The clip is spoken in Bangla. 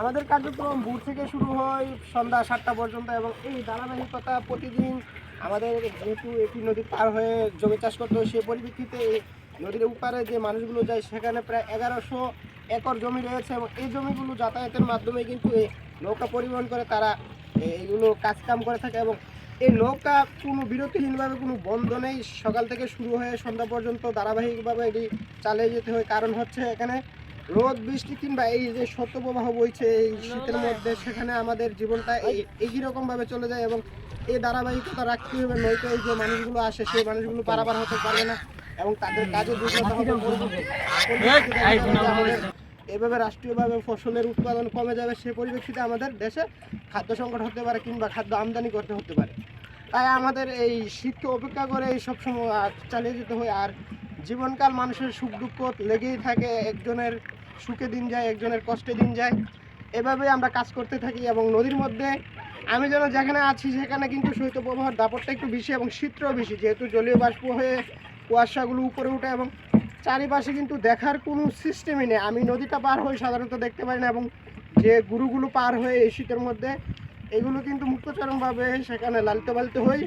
আমাদের কার্যক্রম ভোর থেকে শুরু হয় সন্ধ্যা সাতটা পর্যন্ত এবং এই ধারাবাহিকতা প্রতিদিন আমাদের যেহেতু একটি নদী পার হয়ে জমি চাষ করতে হয়, সে পরিপ্রেক্ষিতে নদীর উপারে যে মানুষগুলো যায়, সেখানে প্রায় এগারোশো একর জমি রয়েছে এবং এই জমিগুলো যাতায়াতের মাধ্যমে কিন্তু এই নৌকা পরিবহন করে তারা এইগুলো কাজকাম করে থাকে এবং এই নৌকা কোনো বিরতিহীনভাবে কোনো বন্ধ নেই। সকাল থেকে শুরু হয়ে সন্ধ্যা পর্যন্ত ধারাবাহিকভাবে এটি চালিয়ে যেতে হয়। কারণ হচ্ছে এখানে রোদ বৃষ্টি কিংবা এই যে শৈত্যপ্রবাহ বইছে এই শীতের মধ্যে সেখানে আমাদের জীবনটা এই- একই রকম ভাবে চলে যায় এবং এই ধারাবাহিকতা রাখতে হবে নয়তো এই যে মানুষগুলো আসে সেই মানুষগুলো পারাপার হতে পারবে না এবং তাদের কাজে এভাবে রাষ্ট্রীয়ভাবে ফসলের উৎপাদন কমে যাবে সে পরিপ্রেক্ষিতে আমাদের দেশে খাদ্য সংকট হতে পারে কিংবা খাদ্য আমদানি করতে হতে পারে। তাই আমাদের এই শীতকে অপেক্ষা করে এই সব সময় চালিয়ে যেতে হয় আর জীবনকাল মানুষের সুখ দুঃখ লেগেই থাকে একজনের সুখে দিন যায়, একজনের কষ্টে দিন যায়। এভাবে আমরা কাজ করতে থাকি এবং নদীর মধ্যে আমি যেন যেখানে আছি, সেখানে কিন্তু শৈত্যপ্রবাহের দাপটটা একটু বেশি এবং শীতটাও বেশি। যেহেতু জলীয় বাষ্প হয়ে কুয়াশাগুলো উপরে ওঠে এবং চারিপাশে কিন্তু দেখার কোনো সিস্টেমই নেই। আমি নদীটা পার হয়ে সাধারণত দেখতে পারি না এবং যে গুরুগুলো পার হয়ে এই শীতের মধ্যে, এগুলো কিন্তু মুক্তচরণভাবে সেখানে লালিত পালিত হই।